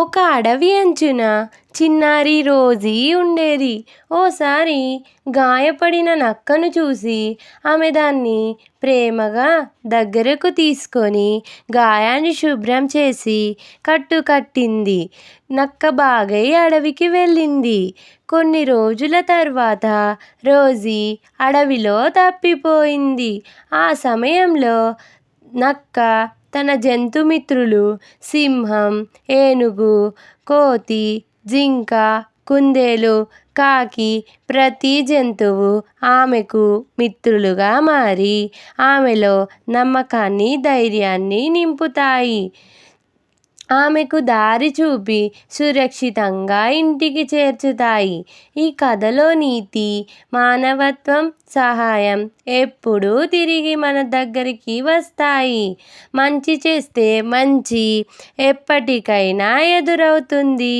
ఒక అడవి అంచున చిన్నారి రోజీ ఉండేది. ఓసారి గాయపడిన నక్కను చూసి ఆమె దాన్ని ప్రేమగా దగ్గరకు తీసుకొని గాయాన్ని శుభ్రం చేసి కట్టు కట్టింది నక్క బాగై అడవికి వెళ్ళింది. కొన్ని రోజుల తర్వాత రోజీ అడవిలో తప్పిపోయింది. ఆ సమయంలో నక్క తన జంతుమిత్రులు సింహం ఏనుగు కోతి జింక కుందేలు కాకి ప్రతి జంతువు ఆమెకు మిత్రులుగా మారి ఆమెలో నమ్మకాన్ని ధైర్యాన్ని నింపుతాయి. ఆమెకు దారి చూపి సురక్షితంగా ఇంటికి చేర్చుతాయి. ఈ కథలో నీతి మానవత్వం సహాయం ఎప్పుడూ తిరిగి మన దగ్గరికి వస్తాయి. మంచి చేస్తే మంచి ఎప్పటికైనా ఎదురవుతుంది.